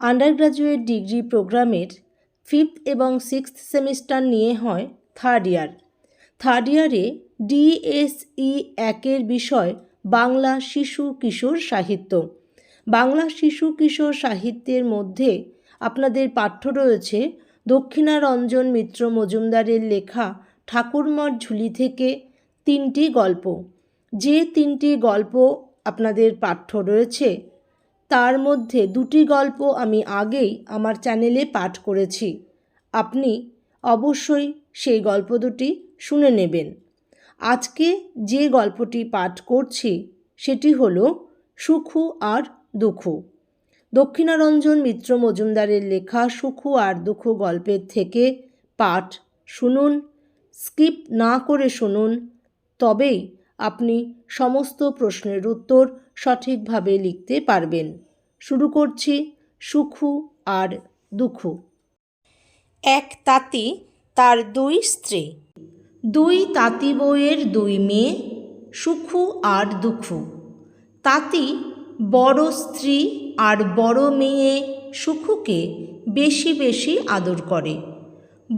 Under graduate degree প্রোগ্রামের fifth এবং sixth semester নিয়ে হয় থার্ড ইয়ার। থার্ড ইয়ারে ডিএসই একের বিষয় বাংলা শিশু কিশোর সাহিত্য। বাংলা শিশু কিশোর সাহিত্যের মধ্যে আপনাদের পাঠ্য রয়েছে দক্ষিণারঞ্জন মিত্র মজুমদারের লেখা ঠাকুরমার ঝুলি থেকে তিনটি গল্প। যে তিনটি গল্প আপনাদের পাঠ্য রয়েছে তার মধ্যে দুটি গল্প আমি আগেই আমার চ্যানেলে পাঠ করেছি। আপনি অবশ্যই সেই গল্প দুটি শুনে নেবেন। আজকে যে গল্পটি পাঠ করছি, সেটি হল সুখু আর দুখু। দক্ষিণারঞ্জন মিত্র মজুমদারের লেখা সুখু আর দুখু গল্পের থেকে পাঠ শুনুন, স্কিপ না করে শুনুন, তবেই আপনি সমস্ত প্রশ্নের উত্তর সঠিকভাবে লিখতে পারবেন। শুরু করছি সুখু আর দুখু। এক তাঁতি তার দুই স্ত্রী। দুই তাঁতি বউয়ের দুই মেয়ে সুখু আর দুখু। তাঁতি বড় স্ত্রী আর বড় মেয়ে সুখুকে বেশি বেশি আদর করে।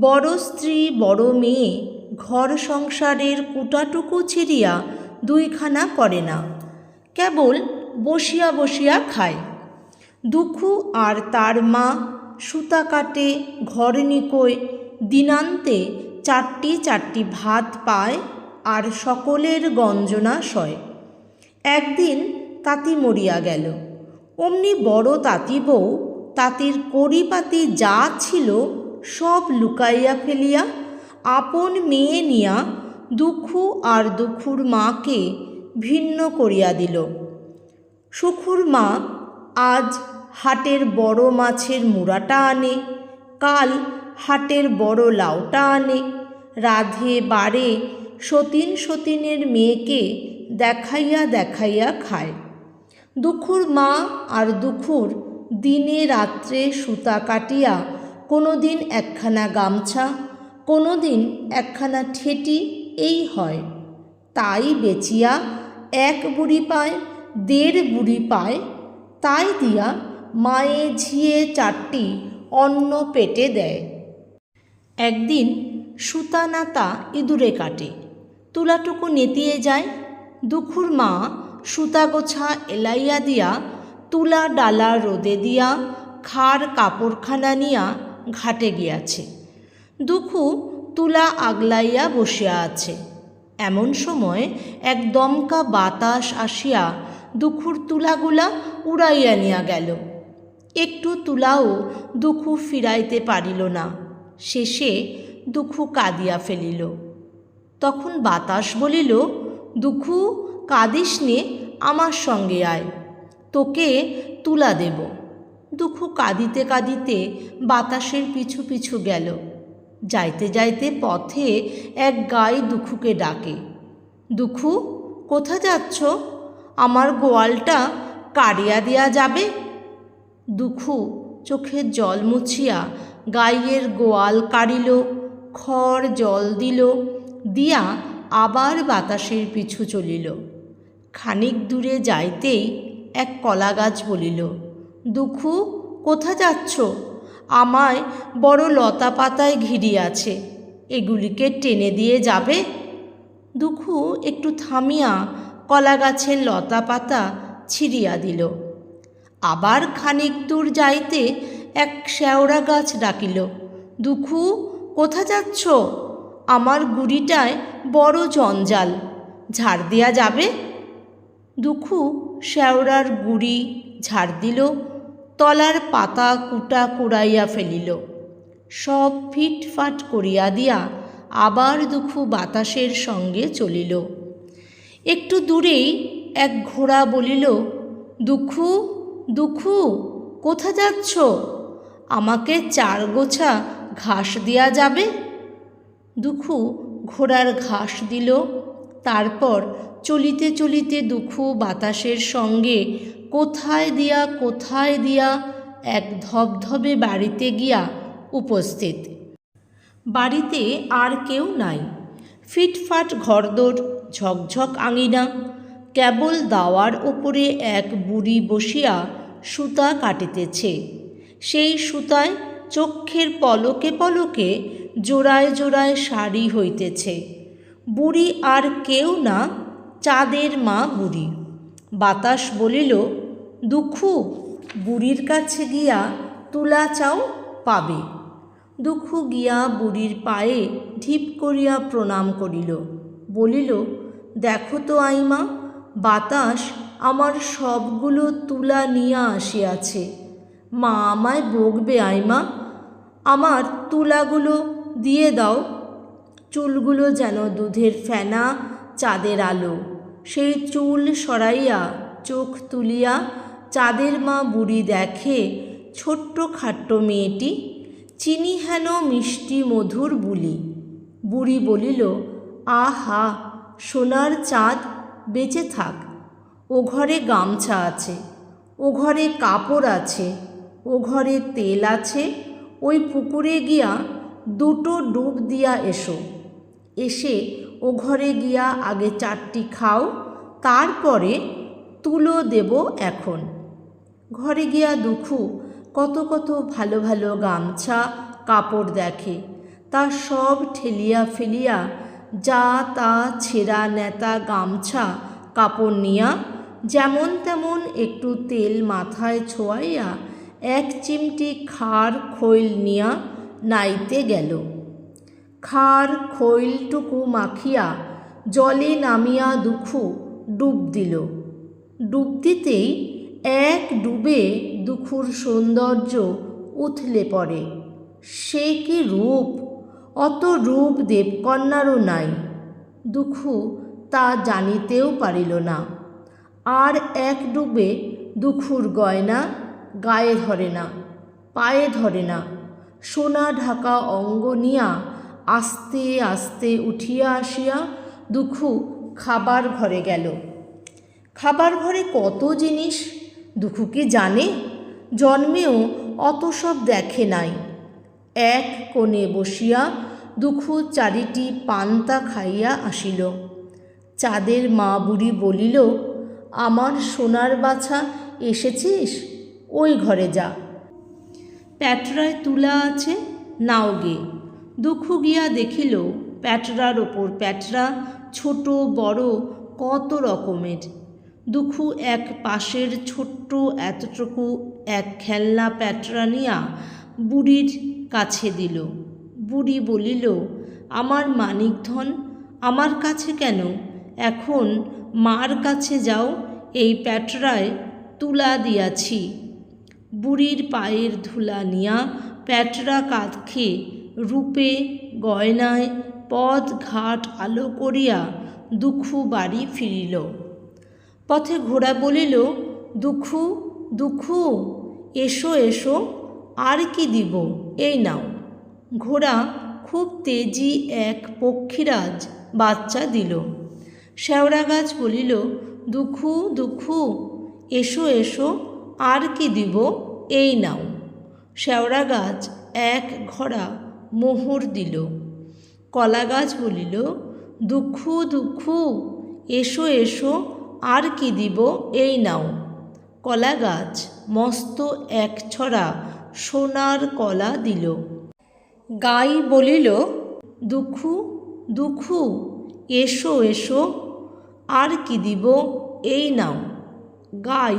বড় স্ত্রী বড় মেয়ে ঘর সংসারের কুটাটুকু ছিঁড়িয়া দুইখানা করে না কেবল বসিয়া বসিয়া খায়। দুখু আর তার মা সুতা কাটে ঘর নিকোয় দিনান্তে চারটি চারটি ভাত পায় আর সকলের গঞ্জনা সয়। একদিন তাঁতি মরিয়া গেল। অমনি বড় তাঁতি বউ তাঁতির কড়িপাতি যা ছিল সব লুকাইয়া ফেলিয়া আপন মেয়ে নিয়া দুখু আর দুখুর মাকে ভিন্ন করিয়া দিল। সুখুর মা আজ হাটের বড় মাছের মুড়াটা আনে, কাল হাটের বড় লাউটা আনে। রাধে বারে সতীন সতীনের মেয়েকে দেখাইয়া দেখাইয়া খায়। দুখুর মা আর দুখুর দিনে রাত্রে সুতা কাটিয়া কোনো দিন একখানা গামছা কোনো দিন একখানা ঠেটি এই হয়। তাই বেচিয়া এক বুড়ি পায়, দেড় বুড়ি পায় তাই দিয়া মায়ে ঝিয়ে চারটি অন্ন পেটে দেয়। একদিন সুতা নাতা ইঁদুরে কাটে। তুলাটুকু নেতিয়ে যায়। দুখুর মা সুতা গোছা এলাইয়া দিয়া তুলা ডালা রোদে দিয়া খার কাপড়খানা নিয়া ঘাটে গিয়াছে। দুখু তুলা আগলাইয়া বসিয়া আছে। এমন সময় এক দমকা বাতাস আসিয়া দুখুর তুলাগুলা উড়াইয়া নিয়া গেল। একটু তুলাও দুখু ফিরাইতে পারিল না। শেষে দুখু কাঁদিয়া ফেলিল। তখন বাতাস বলিল, দুখু, কাঁদিস নে, আমার সঙ্গে আয়। তোকে তুলা দেব। দুখু কাঁদিতে কাঁদিতে বাতাসের পিছু পিছু গেল। যাইতে যাইতে পথে এক গায়ে দুখুকে ডাকে, দুখু, কোথা যাচ্ছ? আমার গোয়ালটা কাড়িয়া দেয়া যাবে। দুখু চোখের জল মুছিয়া গাইয়ের গোয়াল কাড়িল, খড় জল দিল, দিয়া আবার বাতাসের পিছু চলিল। খানিক দূরে যাইতেই এক কলা গাছ বলিল, দুখু, কোথা যাচ্ছ? আমায় বড় লতা পাতায় ঘিরিয়াছে, এগুলিকে টেনে দিয়ে যাবে? দুখু একটু থামিয়া কলা গাছের লতা পাতা ছিঁড়িয়া দিল। আবার খানিক দূর যাইতে এক শেওড়া গাছ ডাকিল, দুখু, কোথা যাচ্ছ? আমার গুড়িটায় বড় জঞ্জাল, ঝাড় দেয়া যাবে? দুখু শেওড়ার গুড়ি ঝাড় দিল, তলার পাতা কুটা কুড়াইয়া ফেলিল। সব ফিটফাট করিয়া দিয়া আবার দুখু বাতাসের সঙ্গে চলিল। একটু দূরেই এক ঘোড়া বলিল, দুখু দুখু, কোথা যাচ্ছ? আমাকে চার গোছা ঘাস দেয়া যাবে? দুখু ঘোড়ার ঘাস দিল, তারপর চলিতে চলিতে দুখু বাতাসের সঙ্গে কোথায় দিয়া কোথায় দিয়া এক ধবধবে বাড়িতে গিয়া উপস্থিত। বাড়িতে আর কেউ নাই। ফিটফাট ঘরদোর ঝকঝক আঙিনা, কেবল দাওয়ার ওপরে এক বুড়ি বসিয়া সুতা কাটিতেছে। সেই সুতায় চক্ষের পলকে পলকে জোড়ায় জোড়ায় শাড়ি হইতেছে। বুড়ি আর কেউ না, চাঁদের মা বুড়ি। বাতাস বলিল, দুঃখু, বুড়ির কাছে গিয়া তুলা চাও পাবে? দুঃখু গিয়া বুড়ির পায়ে ঢিপ করিয়া প্রণাম করিল। বলিল দেখো তো আইমা, বাতাস আমার সবগুলো তুলা নিয়া আসিয়াছে। মা আমায় বকবে আইমা, আমার তুলাগুলো দিয়ে দাও। চুলগুলো যেন দুধের ফেনা, চাঁদের আলো। সেই চুল সরাইয়া, চোখ তুলিয়া চাঁদের মা বুড়ি দেখে, ছোট্ট খাট্ট মেয়েটি, চিনি হেন মিষ্টি মধুর বুলি? বুড়ি বলিল, আহা সোনার চাঁদ বেঁচে থাক। ও ঘরে গামছা আছে, ও ঘরে কাপড় আছে, ও ঘরে তেল আছে, ওই পুকুরে গিয়া দুটো ডুব দিয়া এসো। এসে ও ঘরে গিয়া আগে চারটি খাও, তারপরে তুলো দেব এখন। ঘরে গিয়া দুখু কত কত ভালো ভালো গামছা, কাপড় দেখে, তা সব ঠেলিয়া ফেলিয়া যা তা ছেঁড়া নেতা গামছা কাপড় নিয়া যেমন তেমন একটু তেল মাথায় ছোয়াইয়া এক চিমটি খার খৈল নিয়া নাইতে গেল। খার খৈলটুকু মাখিয়া জলে নামিয়া দুখু ডুব দিল। ডুব দিতেই এক ডুবে দুখুর সৌন্দর্য উথলে পড়ে। সে কি রূপ? অত রূপ দেবকন্যারও নাই। দুখু তা জানিতেও পারিল না। আর এক ডুবে দুখুর গয়না গায়ে ধরে না, পায়ে ধরে না। সোনা ঢাকা অঙ্গ নিয়া আস্তে আস্তে উঠিয়া আসিয়া দুখু খাবার ঘরে গেল। খাবার ঘরে কত জিনিস? দুখু কি জানে? জন্মেও অত সব দেখে নাই। এক কোণে বসিয়া দুখু চারিটি পান্তা খাইয়া আসিল। চাঁদের মা বুড়ি বলিল, আমার সোনার বাছা এসেছিস? ওই ঘরে যা। প্যাটরায় তুলা আছে, নাও গে। দুঃখু গিয়া দেখিল প্যাটরার ওপর প্যাটরা ছোট, বড়, কত রকমের। দুঃখু এক পাশের ছোট্ট, এতটুকু এক খেলনা প্যাটরা নিয়া বুড়ির কাছে দিল। বুড়ি বলিল, আমার মানিকধন, আমার কাছে কেন? এখন মার কাছে যাও, এই প্যাটরায় তুলা দিয়াছি। বুড়ির পায়ের ধুলা নিয়া প্যাটরা কাঁধকে রূপে গয়নায় পথ ঘাট আলো করিয়া দুঃখু বাড়ি ফিরিল। পথে ঘোড়া বলিল, দুঃখু দুঃখু, এসো এসো, আর কি দিব? এই নাও। ঘোড়া খুব তেজি এক পক্ষীরাজ বাচ্চা দিল। শেওড়া গাছ বলিল, দুঃখু দুঃখু, এসো এসো, আর কি দিব, এই নাও। শেওড়া গাছ এক ঘোড়া মোহর দিল। কলা গাছ বলিল, দুঃখু দুঃখু, এসো এসো, আর কি দিব, এই নাও। কলা গাছ মস্ত এক ছড়া সোনার কলা দিল। গাই বলিল, দুঃখু দুঃখু, এসো এসো, আর কি দিব এই নাও। গাই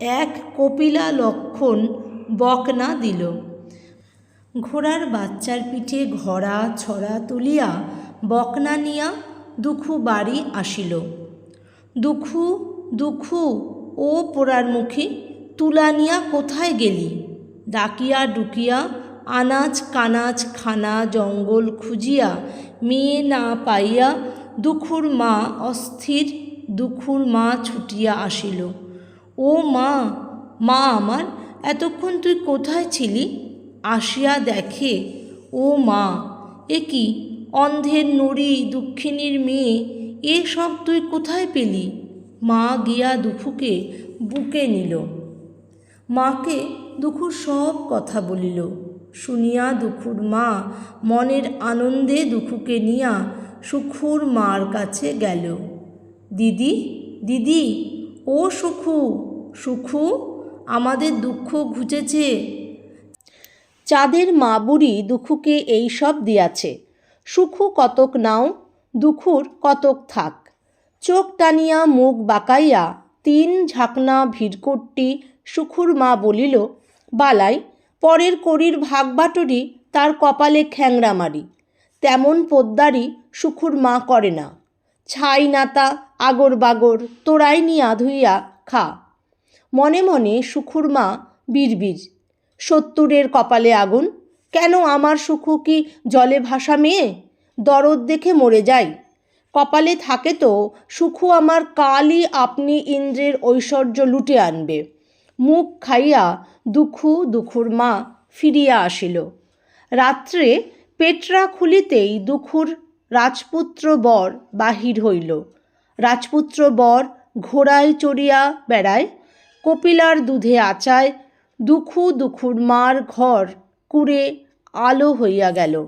এক কপিলা লক্ষণ বকনা দিল। ঘোড়ার বাচ্চার পিঠে ঘোড়া ছড়া তুলিয়া বকনা নিয়া দুখু বাড়ি আসিল। দুখু দুখু, ও পোড়ার মুখী তুলা নিয়া কোথায় গেলি? ডাকিয়া ডুকিয়া, আনাজ কানাজ খানা জঙ্গল খুঁজিয়া, মেয়ে না পাইয়া দুখুর মা অস্থির, দুখুর মা ছুটিয়া আসিল। ও মা মা আমার, এতক্ষণ তুই কোথায় ছিলি? আসিয়া দেখে, ও মা, এ কি, অন্ধের নুড়ি, দুঃখিনীর মেয়ে, এ সব তুই কোথায় পেলি? মা গিয়া দুখুকে বুকে নিল। মাকে দুখুর সব কথা বলিল। শুনিয়া দুখুর মা মনের আনন্দে দুখুকে নিয়া সুখুর মার কাছে গেল। দিদি দিদি, ও সুখু সুখু, আমাদের দুঃখ ঘুচেছে। চাঁদের মা বুড়ি দুখুকে এই সব দিয়াছে। সুখু কতক নাও, দুখুর কতক থাক। চোখ টানিয়া মুখ বাঁকাইয়া তিন ঝাঁকনা ভিড়কোটটি সুখুর মা বলিল বালাই, পরের কড়ির ভাগবাটরি তার কপালে খ্যাংরা মারি। তেমন পোদ্দারি সুখুর মা করে না। ছাই নাতা, আগর বাগর তোরাই নিয়া ধুইয়া খা। মনে মনে সুখুর মা বীরবীর, সত্তরের কপালে আগুন, কেন আমার সুখু কি জলে ভাসা মেয়ে? দরদ দেখে মরে যাই। কপালে থাকে তো, সুখু আমার কালই আপনি ইন্দ্রের ঐশ্বর্য লুটে আনবে। মুখ খাইয়া দুখু দুখুর মা ফিরিয়া আসিল। রাত্রে পেটরা খুলিতেই দুখুর রাজপুত্র বর বাহির হইল। রাজপুত্র বর ঘোড়ায় চড়িয়া বেড়ায়, কপিলার দুধে আচায়, দুখু দুখুর মার ঘর কুড়ে আলো হইয়া গেল।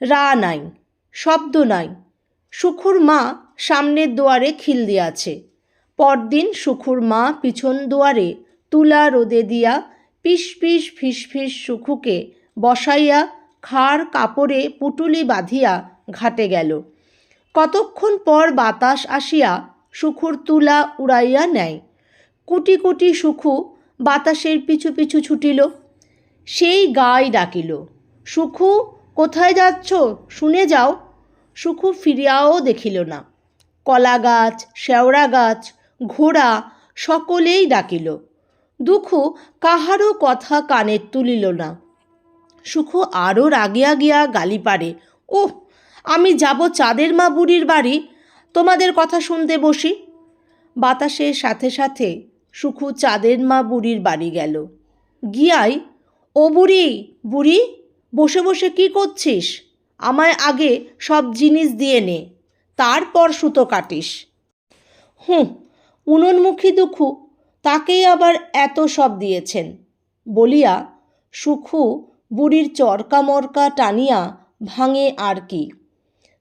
রা নাই, শব্দ নাই সুখুর মা সামনের দুয়ারে খিল দিয়াছে। পরদিন সুখুর মা পিছন দুয়ারে তুলা রোদে দিয়া পিস পিস ফিস ফিস সুখুকে বসাইয়া খাড় কাপড়ে পুটুলি বাঁধিয়া ঘাটে গেল। কতক্ষণ পর বাতাস আসিয়া সুখুর তুলা উড়াইয়া নেয়। কুটি কুটি সুখু বাতাসের পিছু পিছু ছুটিল। সেই গাই ডাকিল সুখু কোথায় যাচ্ছ? শুনে যাও। সুখু ফিরিয়াও দেখিল না। কলা গাছ শেওড়া গাছ ঘোড়া সকলেই ডাকিল। দুখু কাহারও কথা কানে তুলিল না। সুখু আরও রাগিয়া গিয়া গালি পারে, ওহ, আমি যাব চাঁদের মা বুড়ির বাড়ি, তোমাদের কথা শুনতে বসি। বাতাসের সাথে সাথে সুখু চাঁদের মা বুড়ির বাড়ি গেল। গিয়াই, ও বুড়ি বুড়ি, বসে বসে কি করছিস? আমায় আগে সব জিনিস দিয়ে নে, তারপর সুতো কাটিস। হুঁ উননমুখী দুঃখু, তাকেই আবার এত সব দিয়েছেন। বলিয়া সুখু বুড়ির চরকা মরকা টানিয়া ভাঙে আর কি।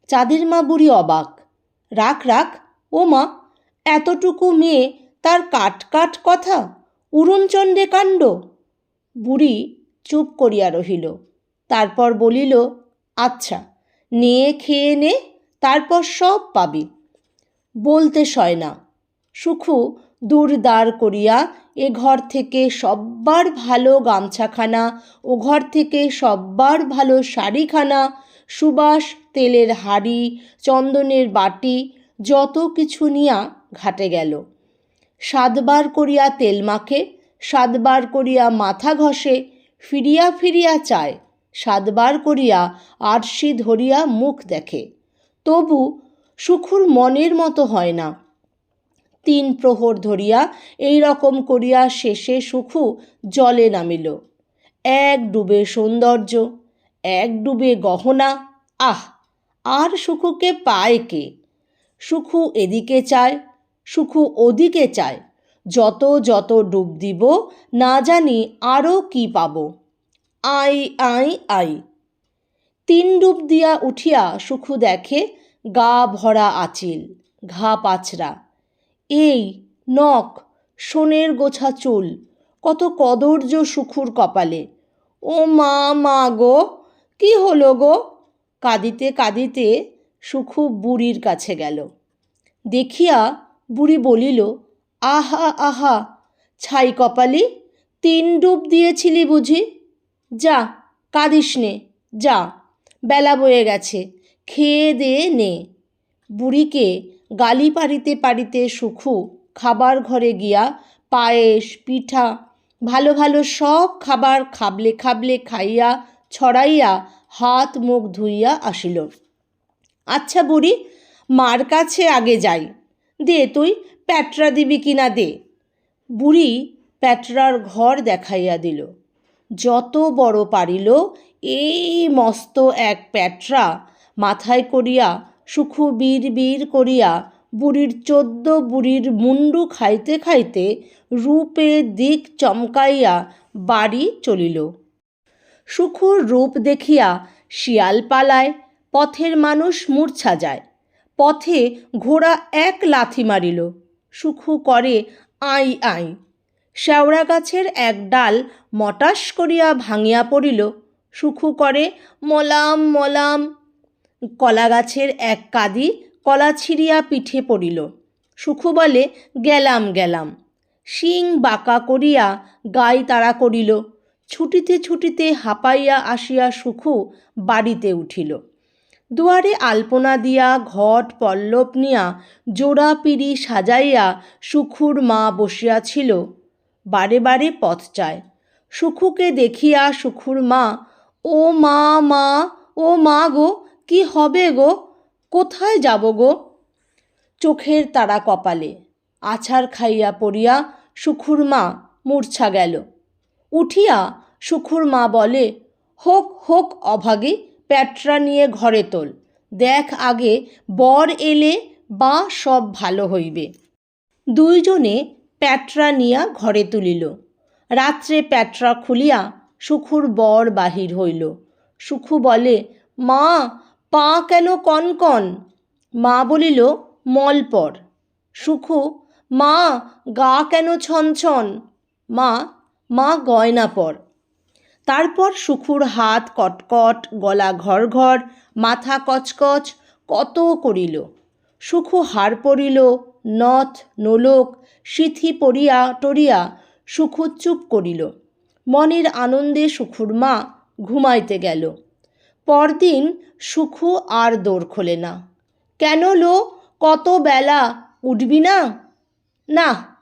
চাঁদের মা বুড়ি অবাক। রাখ রাখ, ও মা, এতটুকু মেয়ে তার কাট কাট কথা? উড়নচণ্ডে কাণ্ড? বুড়ি চুপ করিয়া রহিল। তারপর বলিল আচ্ছা নিয়ে, খেয়ে নে, তারপর সব পাবি। বলতে সয় না। সুখু দূর দাঁড় করিয়া এ ঘর থেকে সব্বার ভালো গামছাখানা, ও ঘর থেকে সব্বার ভালো শাড়িখানা, সুবাস, তেলের হাড়ি, চন্দনের বাটি, যত কিছু নিয়া ঘাটে গেল। সাতবার করিয়া তেল মাখে, সাতবার করিয়া মাথা ঘষে, ফিরিয়া ফিরিয়া চায়, সাতবার করিয়া আরশি ধরিয়া মুখ দেখে। তবু সুখুর মনের মতো হয় না। তিন প্রহর ধরিয়া এই রকম করিয়া শেষে সুখু জলে নামিল। এক ডুবে সৌন্দর্য, এক ডুবে গহনা, আহ, আর সুখুকে পায় কে? সুখু এদিকে চায়, সুখু ওদিকে চায়, যত যত ডুব দিব, না জানি আরও কি পাব। আই আই আই। তিন ডুব দিয়া উঠিয়া সুখু দেখে গা ভরা আচিল, ঘা পাচরা এই, নখ, সোনের গোছা চুল, কত কদর্য সুখুর কপালে। ও মা মা গো, কি হলো গো? কাঁদিতে কাঁদিতে সুখু বুড়ির কাছে গেল। দেখিয়া বুড়ি বলিল, আহা আহা, ছাই কপালি তিন ডুব দিয়েছিলি বুঝি। যা, কাঁদিস নে, যা, বেলা বয়ে গেছে, খেয়ে দে নে। বুড়িকে গালি পারিতে পারিতে সুখু, খাবার ঘরে গিয়া পায়েস, পিঠা, ভালো ভালো সব খাবার খাবলে খাবলে খাইয়া, ছড়াইয়া, হাত মুখ ধুইয়া আসিল। আচ্ছা বুড়ি, মার কাছে আগে যাই। দে তুই প্যাটরা দিবি কিনা দে। বুড়ি প্যাটরার ঘর দেখাইয়া দিল। যত বড় পারিল, এই মস্ত এক প্যাটরা মাথায় করিয়া সুখু বীর বীর করিয়া বুড়ির চোদ্দ বুড়ির মুন্ডু খাইতে খাইতে রূপে দিক চমকাইয়া বাড়ি চলিল। সুখুর রূপ দেখিয়া শিয়াল পালায়, পথের মানুষ মূর্ছা যায়। পথে ঘোড়া এক লাথি মারিল। সুখু করে, আই আই। শেওড়া গাছের এক ডাল মটাস করিয়া ভাঙিয়া পড়িল। সুখু করে, মলাম মলাম। কলা গাছের এক কাদি কলা ছিঁড়িয়া পিঠে পড়িল। সুখু বলে গেলাম গেলাম। শিং বাঁকা করিয়া গাই তাড়া করিল। ছুটিতে ছুটিতে হাঁপাইয়া আসিয়া সুখু বাড়িতে উঠিল। দুয়ারে আলপনা দিয়া ঘট পল্লব নিয়া জোড়া পিড়ি সাজাইয়া সুখুর মা বসিয়াছিল। বারে বারে পথ চায়। সুখুকে দেখিয়া সুখুর মা, ও মা মা, ও মা গো কি হবে গো? কোথায় যাব গো? চোখের তারা কপালে, আছাড় খাইয়া পড়িয়া সুখুর মা মূর্ছা গেল। উঠিয়া সুখুর মা বলে, হোক হোক অভাগী, প্যাটরা নিয়ে ঘরে তোল। দেখ আগে বর এলে বা সব ভালো হইবে। দুইজনে প্যাটরা নিয়া ঘরে তুলিল। রাত্রে প্যাটরা খুলিয়া সুখুর বর বাহির হইল। সুখু বলে, মা পা কেন কনকন? মা বলিল মল পর সুখু, মা, গা কেন ছনছন? মা মা গয়না পর তারপর সুখুর হাত কটকট, গলা ঘর ঘর মাথা কচকচ, কত করিল। সুখু হার পড়িল নথ, নোলক, সিথি পড়িয়া টরিয়া, সুখু চুপ করিল। মনের আনন্দে সুখুর মা ঘুমাইতে গেল। পরদিন সুখু আর দৌড় খোলে না। কেন লো, কত বেলা উঠবি না? না,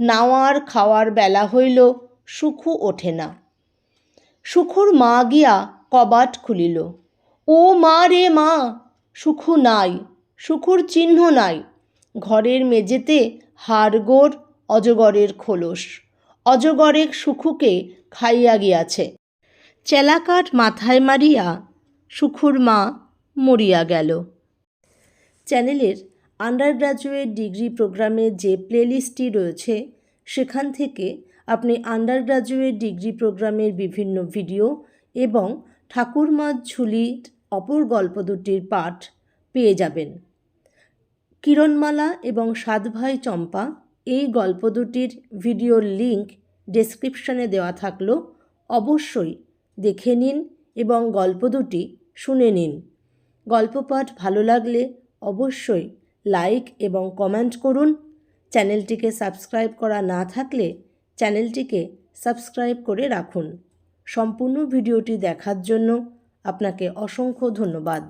নাওয়ার খাওয়ার বেলা হইল সুখু ওঠে না। সুখুর মা গিয়া কবাট খুলিল। ও মা রে মা, সুখু নাই, সুখুর চিহ্ন নাই। ঘরের মেঝেতে হাড়গোড় অজগরের খোলস। অজগরে সুখুকে খাইয়া গিয়াছে। চেলাকাঠ মাথায় মারিয়া সুখুর মা মরিয়া গেল। চ্যানেলের আন্ডার গ্র্যাজুয়েট ডিগ্রি প্রোগ্রামের যে প্লেলিস্টটি রয়েছে, সেখান থেকে আপনি আন্ডার গ্র্যাজুয়েট ডিগ্রি প্রোগ্রামের বিভিন্ন ভিডিও এবং ঠাকুরমার ঝুলির অপর গল্প দুটির পাঠ পেয়ে যাবেন। কিরণমালা এবং সাতভাই চম্পা এই গল্প দুটির ভিডিওর লিংক ডেসক্রিপশনে দেওয়া থাকল। অবশ্যই দেখে নিন এবং গল্প দুটি শুনে নিন। গল্প পাঠ ভালো লাগলে অবশ্যই লাইক এবং কমেন্ট করুন। চ্যানেলটিকে সাবস্ক্রাইব করা না থাকলে চ্যানেলটিকে সাবস্ক্রাইব করে রাখুন। সম্পূর্ণ ভিডিওটি দেখার জন্য আপনাকে অসংখ্য ধন্যবাদ।